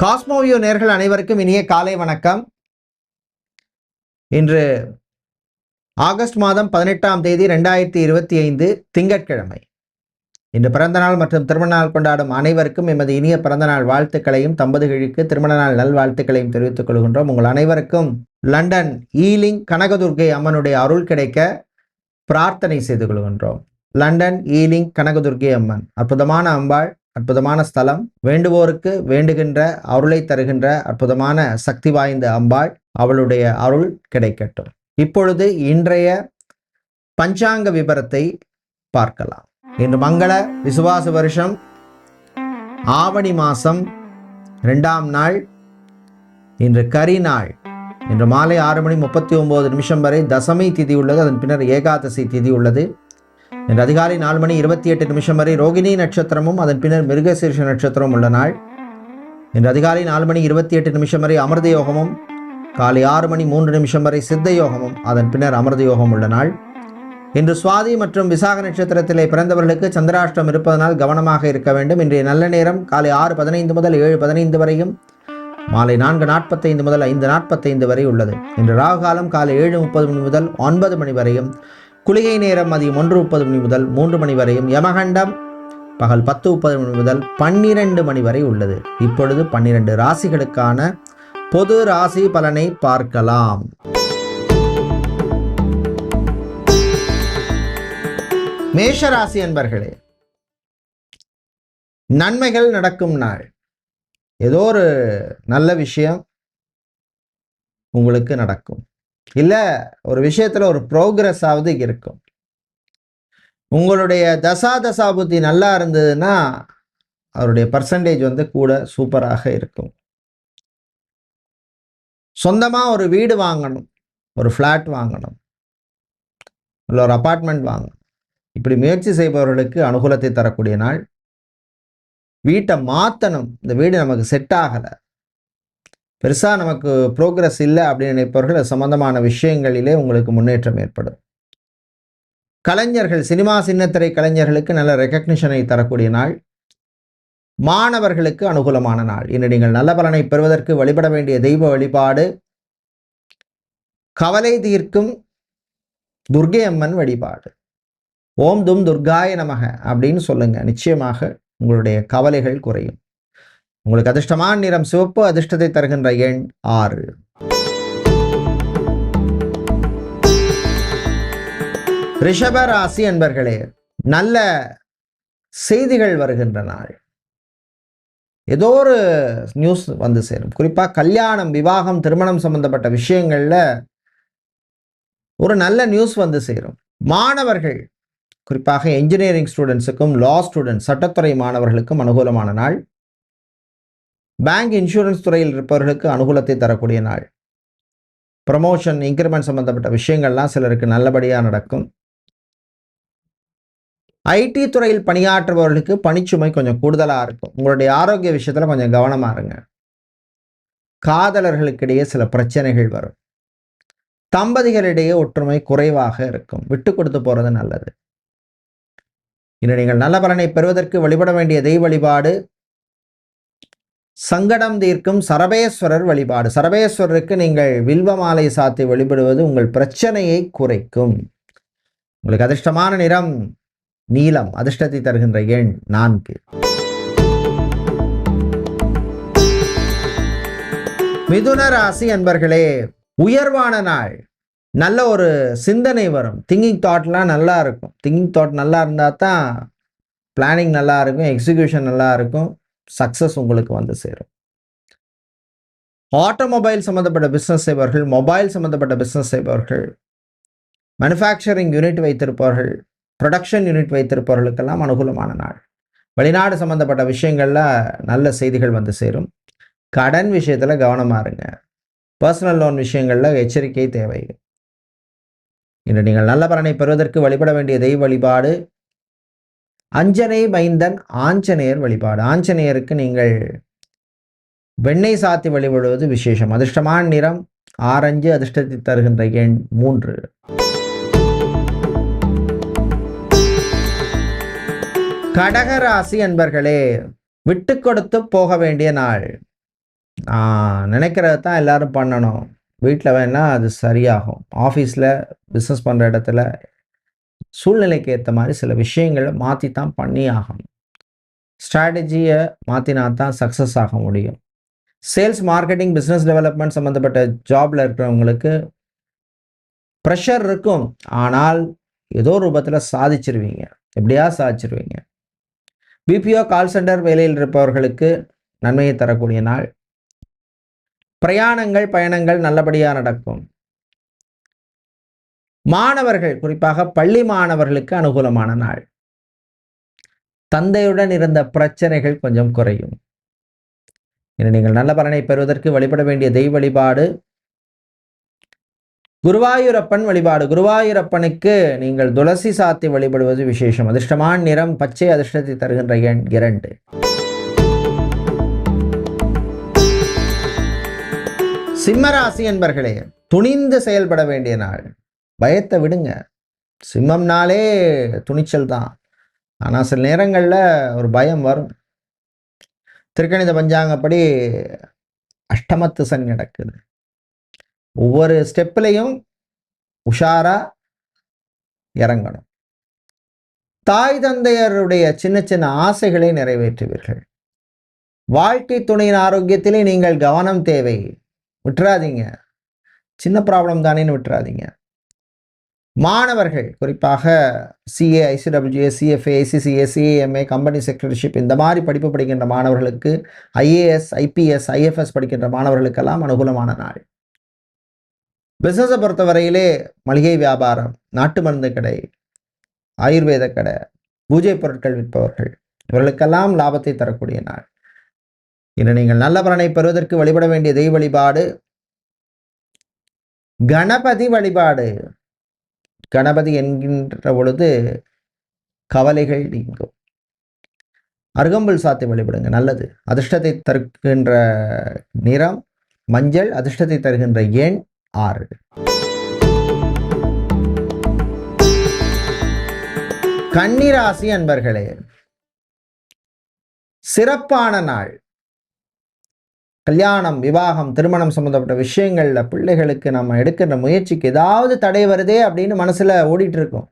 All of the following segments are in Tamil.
காஸ்மோவியோ நேர்கள் அனைவருக்கும் இனிய காலை வணக்கம். இன்று ஆகஸ்ட் மாதம் பதினெட்டாம் தேதி ரெண்டாயிரத்தி இருபத்தி ஐந்து திங்கட்கிழமை. இன்று பிறந்தநாள் மற்றும் திருமண நாள் கொண்டாடும் அனைவருக்கும் எமது இனிய பிறந்தநாள் வாழ்த்துக்களையும் தம்பதிகளுக்கு திருமண நாள் நல்வாழ்த்துக்களையும் தெரிவித்துக் கொள்கின்றோம். உங்கள் அனைவருக்கும் லண்டன் ஈலிங் கனகதுர்கை அம்மனுடைய அருள் கிடைக்க பிரார்த்தனை செய்து கொள்கின்றோம். லண்டன் ஈலிங் கனகதுர்கை அம்மன் அற்புதமான அம்பாள் அற்புதமான ஸ்தலம். வேண்டுவோருக்கு வேண்டுகின்ற அருளை தருகின்ற அற்புதமான சக்தி வாய்ந்த அம்பாள் அவளுடைய அருள் கிடைக்கட்டும். இப்பொழுது இன்றைய பஞ்சாங்க விபரத்தை பார்க்கலாம். இன்று மங்கள விசுவாச வருஷம். ஆவணி மாதம் ரெண்டாம் நாள். இன்று கரி நாள். இன்று மாலை ஆறு மணி முப்பத்தி ஒம்பது நிமிஷம் வரை தசமி திதி உள்ளது. அதன் பின்னர் ஏகாதசி திதி உள்ளது. இன்று அதிகாலை நாலு மணி இருபத்தி எட்டு நிமிஷம் வரை ரோகிணி நட்சத்திரமும் அதன் பின்னர் மிருகசீர்ஷ நட்சத்திரமும் உள்ள நாள். இன்று அதிகாலை நாலு மணி இருபத்தி எட்டு நிமிஷம் வரை அமிர்த யோகமும் காலை ஆறு மணி மூன்று நிமிஷம் வரை சித்த யோகமும் அதன் பின்னர் அமிர்த யோகம் உள்ள நாள். இன்று சுவாதி மற்றும் விசாக நட்சத்திரத்திலே பிறந்தவர்களுக்கு சந்திராஷ்டம் இருப்பதனால் கவனமாக இருக்க வேண்டும். இன்றைய நல்ல நேரம் காலை ஆறு பதினைந்து முதல் ஏழு பதினைந்து வரையும் மாலை நான்கு நாற்பத்தைந்து முதல் ஐந்து நாற்பத்தைந்து வரை உள்ளது. இன்று ராகு காலம் காலை ஏழு முப்பது மணி முதல் ஒன்பது மணி வரையும் குளிகை நேரம் மதியம் ஒன்று முப்பது மணி முதல் மூன்று மணி வரையும் யமகண்டம். பகல் பத்து முப்பது மணி முதல் பன்னிரண்டு மணி வரை உள்ளது. இப்பொழுது பன்னிரண்டு ராசிகளுக்கான பொது ராசி பலனை பார்க்கலாம். மேஷ ராசி அன்பர்களே நன்மைகள் நடக்கும் நாள். ஏதோ ஒரு நல்ல விஷயம் உங்களுக்கு நடக்கும். இல்லை ஒரு விஷயத்தில் ஒரு ப்ரோக்ரஸ் ஆகுது இருக்கும். உங்களுடைய தசா தசா புத்தி நல்லா இருந்ததுன்னா அவருடைய பர்சன்டேஜ் வந்து கூட சூப்பராக இருக்கும். சொந்தமாக ஒரு வீடு வாங்கணும் ஒரு ஃப்ளாட் வாங்கணும் இல்லை ஒரு அப்பார்ட்மெண்ட் வாங்கணும். இப்படி முயற்சி செய்பவர்களுக்கு அனுகூலத்தை தரக்கூடிய நாள். வீட்டை மாற்றணும் இந்த வீடு நமக்கு செட் ஆகலை. பெருசாக நமக்கு ப்ரோக்ரஸ் இல்லை அப்படின்னு நினைப்பவர்கள் சம்பந்தமான விஷயங்களிலே உங்களுக்கு முன்னேற்றம் ஏற்படும். கலைஞர்கள் சினிமா சின்னத்திரை கலைஞர்களுக்கு நல்ல ரெக்கக்னிஷனை தரக்கூடிய நாள். மாணவர்களுக்கு அனுகூலமான நாள். இன்று நீங்கள் நல்ல பலனை பெறுவதற்கு வழிபட வேண்டிய தெய்வ வழிபாடு. கவலை தீர்க்கும் துர்கை அம்மன் வழிபாடு. ஓம் தும் துர்காய நமக அப்படின்னு சொல்லுங்க. நிச்சயமாக உங்களுடைய கவலைகள் குறையும். உங்களுக்கு அதிர்ஷ்டமான நிறம் சிவப்பு அதிர்ஷ்டத்தை தருகின்ற எண் ஆறு. ரிஷப ராசி அன்பர்களே நல்ல செய்திகள் வருகின்ற நாள். ஏதோ ஒரு நியூஸ் வந்து சேரும். குறிப்பாக கல்யாணம் விவாகம் திருமணம் சம்பந்தப்பட்ட விஷயங்கள்ல ஒரு நல்ல நியூஸ் வந்து சேரும். மாணவர்கள் குறிப்பாக என்ஜினியரிங் ஸ்டூடெண்ட்ஸுக்கும் லா ஸ்டூடெண்ட்ஸ் சட்டத்துறை மாணவர்களுக்கும் அனுகூலமான நாள். பேங்க் இன்சூரன்ஸ் துறையில் இருப்பவர்களுக்கு அனுகூலத்தை தரக்கூடிய நாள். ப்ரமோஷன் இன்க்ரிமெண்ட் சம்பந்தப்பட்ட விஷயங்கள்லாம் சிலருக்கு நல்லபடியாக நடக்கும். ஐடி துறையில் பணியாற்றுபவர்களுக்கு பணிச்சுமை கொஞ்சம் கூடுதலாக இருக்கும். உங்களுடைய ஆரோக்கிய விஷயத்தில் கொஞ்சம் கவனமாக இருங்க. காதலர்களுக்கிடையே சில பிரச்சனைகள் வரும். தம்பதிகளிடையே ஒற்றுமை குறைவாக இருக்கும். விட்டு கொடுத்து போகிறது நல்லது. இன்று நீங்கள் நல்ல பலனை பெறுவதற்கு வழிபட வேண்டிய தெய்வ வழிபாடு சங்கடம் தீர்க்கும் சரபேஸ்வரர் வழிபாடு. சரபேஸ்வரருக்கு நீங்கள் வில்வ மாலை சாத்தி வழிபடுவது உங்கள் பிரச்சனையை குறைக்கும். உங்களுக்கு அதிர்ஷ்டமான நிறம் நீலம் அதிர்ஷ்டத்தை தருகின்ற எண் நான்கு. மிதுன ராசி அன்பர்களே உயர்வான நாள். நல்ல ஒரு சிந்தனை வரும். திங்கிங் தாட்லாம் நல்லா இருக்கும். திங்கிங் தாட் நல்லா இருந்தால் தான் பிளானிங் நல்லா இருக்கும் எக்ஸிக்யூஷன் நல்லா இருக்கும். சக்ஸஸ் உங்களுக்கு வந்து சேரும். ஆட்டோமொபைல் சம்மந்தப்பட்ட பிஸ்னஸ் செய்பவர்கள் மொபைல் சம்மந்தப்பட்ட பிஸ்னஸ் செய்பவர்கள் மேனுஃபேக்சரிங் யூனிட் வைத்திருப்பவர்கள் ப்ரொடக்ஷன் யூனிட் வைத்திருப்பவர்களுக்கெல்லாம் அனுகூலமான நாள். வெளிநாடு சம்மந்தப்பட்ட விஷயங்களில் நல்ல செய்திகள் வந்து சேரும். கடன் விஷயத்தில் கவனமாக இருங்க. பர்சனல் லோன் விஷயங்களில் எச்சரிக்கை தேவை. இன்று நீங்கள் நல்ல பலனை பெறுவதற்கு வழிபட வேண்டிய தெய்வ வழிபாடு அஞ்சனை மைந்தன் ஆஞ்சநேயர் வழிபாடு. ஆஞ்சநேயருக்கு நீங்கள் வெண்ணெய் சாத்தி வழிபடுவது விசேஷம். அதிர்ஷ்டமான நிறம் ஆரஞ்சு அதிர்ஷ்டத்தை தருகின்ற எண் மூன்று. கடகராசி அன்பர்களே விட்டு கொடுத்து போக வேண்டிய நாள். நினைக்கிறது தான் எல்லாரும் பண்ணணும். வீட்டில் வேணால் அது சரியாகும். ஆஃபீஸில் பிஸ்னஸ் பண்ணுற இடத்துல சூழ்நிலைக்கு ஏற்ற மாதிரி சில விஷயங்களை மாற்றி தான் பண்ணி ஆகணும். ஸ்ட்ராட்டஜியை மாற்றினா தான் சக்ஸஸ் ஆக முடியும். சேல்ஸ் மார்க்கெட்டிங் பிஸ்னஸ் டெவலப்மெண்ட் சம்மந்தப்பட்ட ஜாபில் இருக்கிறவங்களுக்கு ப்ரெஷர் இருக்கும். ஆனால் ஏதோ ரூபத்தில் சாதிச்சிருவீங்க. எப்படியா சாதிச்சிருவீங்க? பிபிஓ கால் சென்டர் வேலையில் இருப்பவர்களுக்கு நன்மையை தரக்கூடிய நாள். பிரயாணங்கள் பயணங்கள் நல்லபடியாக நடக்கும். மாணவர்கள் குறிப்பாக பள்ளி மாணவர்களுக்கு அனுகூலமான நாள். தந்தையுடன் இருந்த பிரச்சனைகள் கொஞ்சம் குறையும். இனி நீங்கள் நல்ல பலனை பெறுவதற்கு வழிபட வேண்டிய தெய்வ வழிபாடு. குருவாயூரப்பன் வழிபாடு. குருவாயூரப்பனுக்கு நீங்கள் துளசி சாத்தி வழிபடுவது விசேஷம். அதிர்ஷ்டமான நிறம் பச்சை அதிர்ஷ்டத்தை தருகின்ற எண் இரண்டு. சிம்மராசி என்பர்களே துணிந்து செயல்பட வேண்டிய நாள். பயத்தை விடுங்க. சிம்மம்னாலே துணிச்சல் தான். ஆனால் சில நேரங்களில் ஒரு பயம் வரும். திருக்கணித பஞ்சாங்கப்படி அஷ்டமத்து சனி நடக்குது ஒவ்வொரு ஸ்டெப்லையும் உஷாராக இறங்கணும். தாய் தந்தையருடைய சின்ன சின்ன ஆசைகளை நிறைவேற்றுவீர்கள். வாழ்க்கை துணையின் ஆரோக்கியத்திலே நீங்கள் கவனம் தேவை. விட்டுறாதீங்க. சின்ன ப்ராப்ளம் தானேன்னு விட்டுறாதீங்க. மாணவர்கள் குறிப்பாக CA ICWA CFA ICCA CAMA company secretaryship இந்த மாதிரி படிப்பு படிக்கின்ற மாணவர்களுக்கு ஐஏஎஸ் ஐபிஎஸ் ஐஎஃப்எஸ் படிக்கின்ற மாணவர்களுக்கெல்லாம் அனுகூலமான நாள். பிஸ்னஸை பொறுத்தவரையிலே மளிகை வியாபாரம் நாட்டு மருந்து கடை ஆயுர்வேத கடை பூஜை பொருட்கள் விற்பவர்கள் இவர்களுக்கெல்லாம் லாபத்தை தரக்கூடிய நாள். இன்று நீங்கள் நல்ல பலனை பெறுவதற்கு வழிபட வேண்டிய தெய்வ வழிபாடு கணபதி வழிபாடு. கணபதி என்கின்ற பொழுது கவலைகள் நீங்கும். அருகம்புல் சாத்தி வழிபடுங்க நல்லது. அதிர்ஷ்டத்தை தருகின்ற நிறம் மஞ்சள் அதிர்ஷ்டத்தை தருகின்ற எண் ஆறு. கன்னிராசி அன்பர்களே சிறப்பான நாள். கல்யாணம் விவாகம் திருமணம் சம்மந்தப்பட்ட விஷயங்களில் பிள்ளைகளுக்கு நம்ம எடுக்கிற முயற்சிக்கு ஏதாவது தடை வருதே அப்படின்னு மனசில் ஓடிட்டு இருக்கும்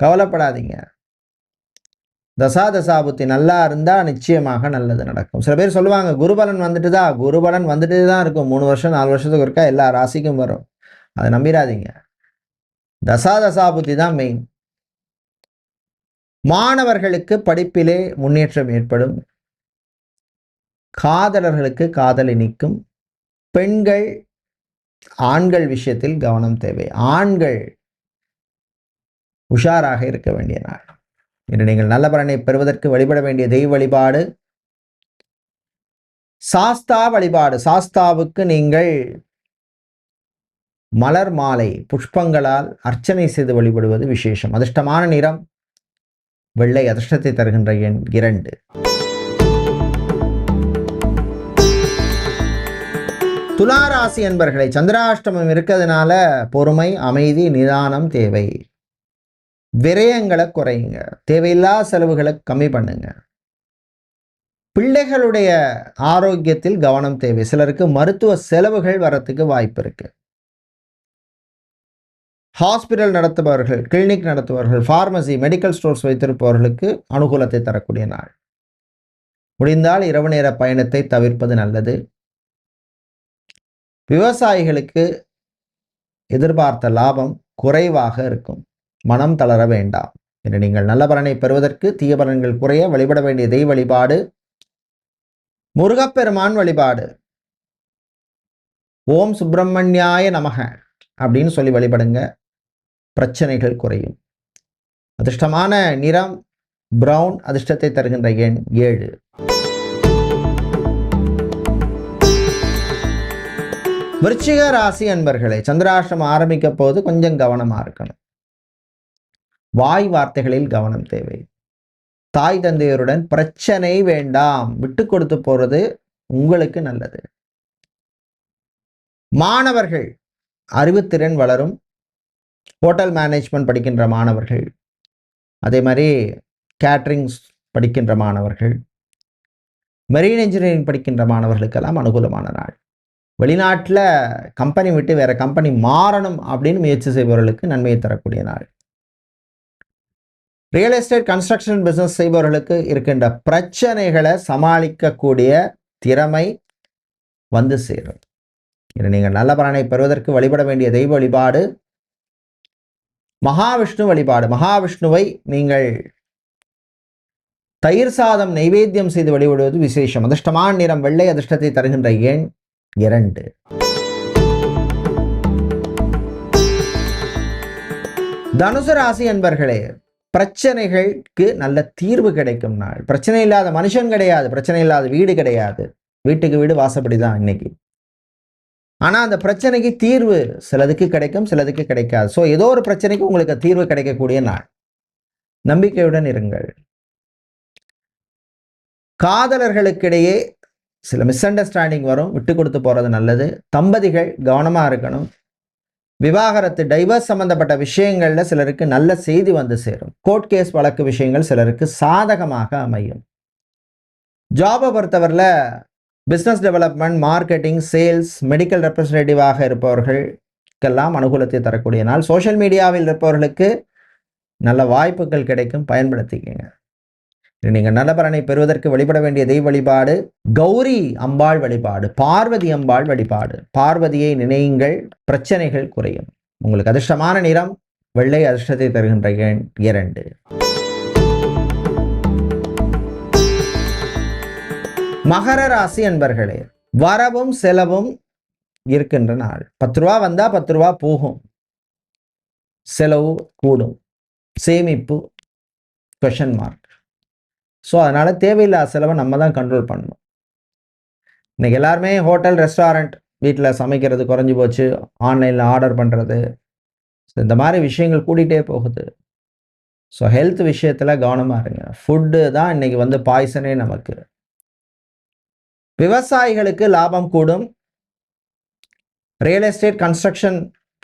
கவலைப்படாதீங்க. தசா தசாபுத்தி நல்லா இருந்தால் நிச்சயமாக நல்லது நடக்கும். சில பேர் சொல்லுவாங்க குருபலன் வந்துட்டு தான் குருபலன் வந்துட்டு தான் இருக்கும். மூணு வருஷம் நாலு வருஷத்துக்கு இருக்கா எல்லா ராசிக்கும் வரும். அதை நம்பிடாதீங்க தசா தசாபுத்தி தான் மெயின் மாணவர்களுக்கு படிப்பிலே முன்னேற்றம் ஏற்படும். காதலர்களுக்கு காதலை நிற்கும் பெண்கள் ஆண்கள் விஷயத்தில் கவனம் தேவை. ஆண்கள் உஷாராக இருக்க வேண்டிய நாள். இன்று நீங்கள் நல்ல பலனை பெறுவதற்கு வழிபட வேண்டிய தெய்வ வழிபாடு. சாஸ்தா வழிபாடு. சாஸ்தாவுக்கு நீங்கள் மலர் மாலை புஷ்பங்களால் அர்ச்சனை செய்து வழிபடுவது விசேஷம். அதிர்ஷ்டமான நிறம் வெள்ளை அதிர்ஷ்டத்தை தருகின்ற எண் இரண்டு. துளாராசி என்பர்களை சந்திராஷ்டமம் இருக்கிறதுனால பொறுமை அமைதி நிதானம் தேவை. விரயங்களை குறையுங்க தேவையில்லா செலவுகளை கம்மி பண்ணுங்க. பிள்ளைகளுடைய ஆரோக்கியத்தில் கவனம் தேவை. சிலருக்கு மருத்துவ செலவுகள் வரத்துக்கு வாய்ப்பு இருக்கு. ஹாஸ்பிட்டல் நடத்துபவர்கள் கிளினிக் நடத்துபவர்கள் ஃபார்மசி மெடிக்கல் ஸ்டோர்ஸ் வைத்திருப்பவர்களுக்கு அனுகூலத்தை தரக்கூடிய நாள். முடிந்தால் இரவு நேர பயணத்தை தவிர்ப்பது நல்லது. விவசாயிகளுக்கு எதிர்பார்த்த லாபம் குறைவாக இருக்கும். மனம் தளர வேண்டாம். என்று நீங்கள் நல்ல பலனை பெறுவதற்கு தீய பலன்கள் குறைய வழிபட வேண்டிய தெய்வ வழிபாடு முருகப்பெருமான் வழிபாடு. ஓம் சுப்பிரமணியாய நமக அப்படின்னு சொல்லி வழிபடுங்க. பிரச்சனைகள் குறையும். அதிர்ஷ்டமான நிறம் பிரவுன் அதிர்ஷ்டத்தை தருகின்ற எண் ஏழு. விருச்சிக ராசி அன்பர்களே சந்திராஷ்டிரம் ஆரம்பிக்க போது கொஞ்சம் கவனமாக இருக்கணும். வாய் வார்த்தைகளில் கவனம் தேவை. தாய் தந்தையருடன் பிரச்சனை வேண்டாம் விட்டு கொடுத்து போறது உங்களுக்கு நல்லது. மாணவர்கள் அறிவுத்திறன் வளரும். ஹோட்டல் மேனேஜ்மெண்ட் படிக்கின்ற மாணவர்கள் அதே மாதிரி கேட்ரிங்ஸ் படிக்கின்ற மாணவர்கள் மெரீன் இன்ஜினியரிங் படிக்கின்ற மாணவர்களுக்கெல்லாம் அனுகூலமான நாள். வெளிநாட்டில் கம்பெனி விட்டு வேற கம்பெனி மாறணும் அப்படின்னு முயற்சி செய்பவர்களுக்கு நன்மையை தரக்கூடிய நாள். ரியல் எஸ்டேட் கன்ஸ்ட்ரக்ஷன் பிஸ்னஸ் செய்பவர்களுக்கு இருக்கின்ற பிரச்சனைகளை சமாளிக்கக்கூடிய திறமை வந்து சேரும். இது நீங்கள் நல்ல பலனை பெறுவதற்கு வழிபட வேண்டிய தெய்வ வழிபாடு மகாவிஷ்ணு வழிபாடு. மகாவிஷ்ணுவை நீங்கள் தயிர் சாதம் நைவேத்தியம் செய்து வழிபடுவது விசேஷம். அதிர்ஷ்டமான நிறம் வெள்ளை அதிர்ஷ்டத்தை தருகின்ற எண் இரண்டு. தனுசு ராசி அன்பர்களே பிரச்சனைகளுக்கு நல்ல தீர்வு கிடைக்கும் நாள். பிரச்சனை இல்லாத மனுஷன் கிடையாது பிரச்சனை இல்லாத வீடு கிடையாது. வீட்டுக்கு வீடு வாசப்படி தான் இன்னைக்கு. ஆனால் அந்த பிரச்சனைக்கு தீர்வு சிலதுக்கு கிடைக்கும் சிலதுக்கு கிடைக்காது. ஸோ ஏதோ ஒரு பிரச்சனைக்கு உங்களுக்கு தீர்வு கிடைக்கக்கூடிய நாள். நம்பிக்கையுடன் இருங்கள். காதலர்களுக்கிடையே சில மிஸ் அண்டர்ஸ்டாண்டிங் வரும் விட்டு கொடுத்து போகிறது நல்லது. தம்பதிகள் கவனமாக இருக்கணும். விவாகரத்து டைவர்ஸ் சம்மந்தப்பட்ட விஷயங்களில் சிலருக்கு நல்ல செய்தி வந்து சேரும். கோர்ட் கேஸ் வழக்கு விஷயங்கள் சிலருக்கு சாதகமாக அமையும். ஜாபை பொறுத்தவரில் business development marketing sales medical ரெப்ரசன்டேட்டிவாக இருப்பவர்களுக்கெல்லாம் அனுகூலத்தை தரக்கூடிய நாள். சோஷியல் மீடியாவில் இருப்பவர்களுக்கு நல்ல வாய்ப்புகள் கிடைக்கும். பயன்படுத்திக்கங்க. நீங்கள் நல்ல பலனை பெறுவதற்கு வழிபட வேண்டிய தெய்வ வழிபாடு கௌரி அம்பாள் வழிபாடு பார்வதி அம்பாள் வழிபாடு. பார்வதியை நினையுங்கள் பிரச்சனைகள் குறையும். உங்களுக்கு அதிர்ஷ்டமான நிறம் வெள்ளை அதிர்ஷ்டத்தை தருகின்ற எண் இரண்டு. மகர ராசி அன்பர்களே வரவும் செலவும் இருக்கின்ற நாள். பத்து ரூபா வந்தா பத்து ரூபா போகும். செலவு கூடும். சேமிப்பு கொஷன் மார்க் ஸோ அதனால் தேவையில்லாத செலவை நம்ம தான் கண்ட்ரோல் பண்ணணும். இன்றைக்கி எல்லாருமே ஹோட்டல் ரெஸ்டாரண்ட் வீட்டில் சமைக்கிறது குறைஞ்சி போச்சு. ஆன்லைனில் ஆர்டர் பண்ணுறது ஸோ இந்த மாதிரி விஷயங்கள் கூட்டிகிட்டே போகுது. ஸோ ஹெல்த் விஷயத்தில் கவனமாக இருங்க. ஃபுட்டு தான் இன்னைக்கு வந்து பாய்சனே நமக்கு. விவசாயிகளுக்கு லாபம் கூடும். ரியல் எஸ்டேட் கன்ஸ்ட்ரக்ஷன்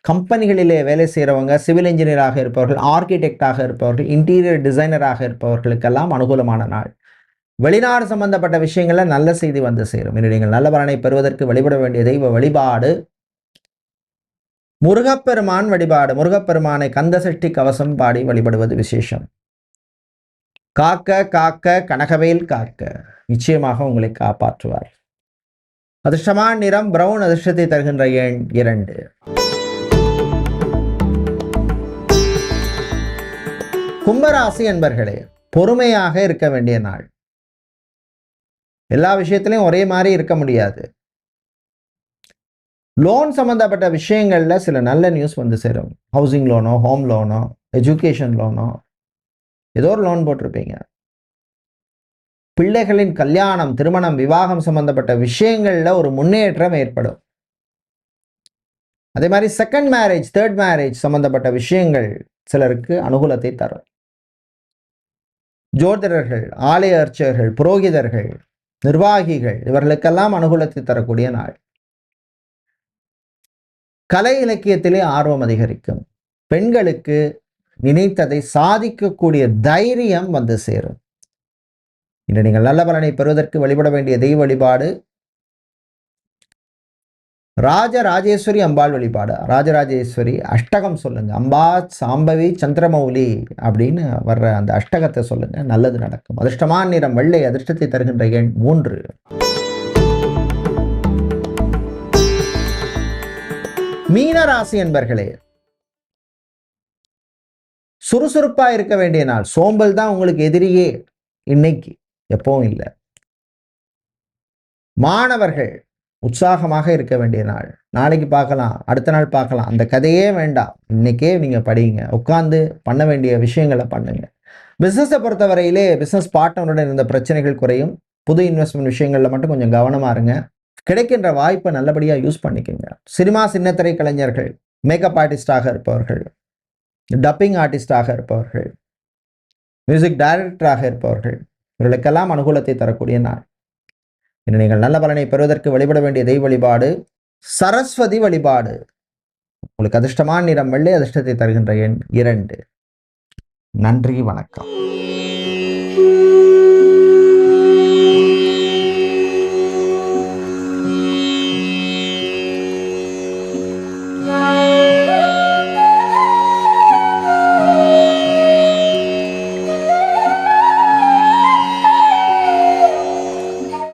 கம்பெனிகளிலே வேலை செய்கிறவங்க சிவில் இன்ஜினியராக இருப்பவர்கள் ஆர்கிடெக்டாக இருப்பவர்கள் இன்டீரியர் டிசைனராக இருப்பவர்களுக்கெல்லாம் அனுகூலமான நாள். வெளிநாடு சம்பந்தப்பட்ட விஷயங்களில் நல்ல செய்தி வந்து சேரும். இனி நீங்கள் நல்ல பலனை பெறுவதற்கு வழிபட வேண்டிய தெய்வ வழிபாடு. முருகப்பெருமான் வழிபாடு. முருகப்பெருமானை கந்த சஷ்டி கவசம் பாடி வழிபடுவது விசேஷம். காக்க காக்க கனகவேல் காக்க. நிச்சயமாக உங்களை காப்பாற்றுவார். அதிர்ஷ்டமான நிறம் பிரவுன் அதிர்ஷ்டத்தை தருகின்ற எண் இரண்டு. கும்பராசி என்பர்களே பொறுமையாக இருக்க வேண்டிய நாள். எல்லா விஷயத்திலையும் ஒரே மாதிரி இருக்க முடியாது. லோன் சம்மந்தப்பட்ட விஷயங்களில் சில நல்ல நியூஸ் வந்து சேரும். ஹவுசிங் லோனோ ஹோம் லோனோ எஜுகேஷன் லோனோ ஏதோ ஒரு லோன் போட்டிருப்பீங்க. பிள்ளைகளின் கல்யாணம் திருமணம் விவாகம் சம்பந்தப்பட்ட விஷயங்களில் ஒரு முன்னேற்றம் ஏற்படும். அதே மாதிரி செகண்ட் மேரேஜ் தேர்ட் மேரேஜ் சம்மந்தப்பட்ட விஷயங்கள் சிலருக்கு அனுகூலத்தை தரும். ஜோதிடர்கள் ஆலய அர்ச்சகர்கள் புரோகிதர்கள் நிர்வாகிகள் இவர்களுக்கெல்லாம் அனுகூலத்தை தரக்கூடிய நாள். கலை இலக்கியத்திலே ஆர்வம் அதிகரிக்கும். பெண்களுக்கு நினைத்ததை சாதிக்கக்கூடிய தைரியம் வந்து சேரும். இன்று நீங்கள் நல்ல பலனை பெறுவதற்கு வழிபட வேண்டிய தெய்வ வழிபாடு ராஜராஜேஸ்வரி அம்பாள் வழிபாடு. ராஜராஜேஸ்வரி அஷ்டகம் சொல்லுங்க. அம்பா சாம்பவி சந்திரமௌலி அப்படின்னு வர்ற அந்த அஷ்டகத்தை சொல்லுங்க. நல்லது நடக்கும். அதிர்ஷ்டமான நிறம் வெள்ளை அதிர்ஷ்டத்தை தருகின்ற எண் மூன்று. மீனராசி என்பர்களே சுறுசுறுப்பா இருக்க வேண்டிய நாள். சோம்பல் தான் உங்களுக்கு எதிரியே. இன்னைக்கு எப்பவும் இல்லை. மாணவர்கள் உற்சாகமாக இருக்க வேண்டிய நாள். நாளைக்கு பார்க்கலாம் அடுத்த நாள் பார்க்கலாம். அந்த கதையே வேண்டாம். இன்னைக்கே நீங்கள் படிங்க. உட்காந்து பண்ண வேண்டிய விஷயங்களை பண்ணுங்க. பிஸ்னஸை பொறுத்தவரையிலே பிஸ்னஸ் பார்ட்னருடன் இருந்த பிரச்சனைகள் குறையும். புது இன்வெஸ்ட்மெண்ட் விஷயங்களில் மட்டும் கொஞ்சம் கவனமாக இருங்க. கிடைக்கின்ற வாய்ப்பை நல்லபடியாக யூஸ் பண்ணிக்கோங்க. சினிமா சின்னத்திரை கலைஞர்கள் மேக்கப் ஆர்டிஸ்டாக இருப்பவர்கள் டப்பிங் ஆர்டிஸ்டாக இருப்பவர்கள் மியூசிக் டைரக்டராக இருப்பவர்கள் இவர்களுக்கெல்லாம் அனுகூலத்தை தரக்கூடிய நாள். இன்று நீங்கள் நல்ல பலனை பெறுவதற்கு வழிபட வேண்டிய தெய்வ வழிபாடு சரஸ்வதி வழிபாடு. உங்களுக்கு அதிர்ஷ்டமான நிறம் வெள்ளை அதிர்ஷ்டத்தை தருகின்ற எண் இரண்டு. நன்றி வணக்கம்.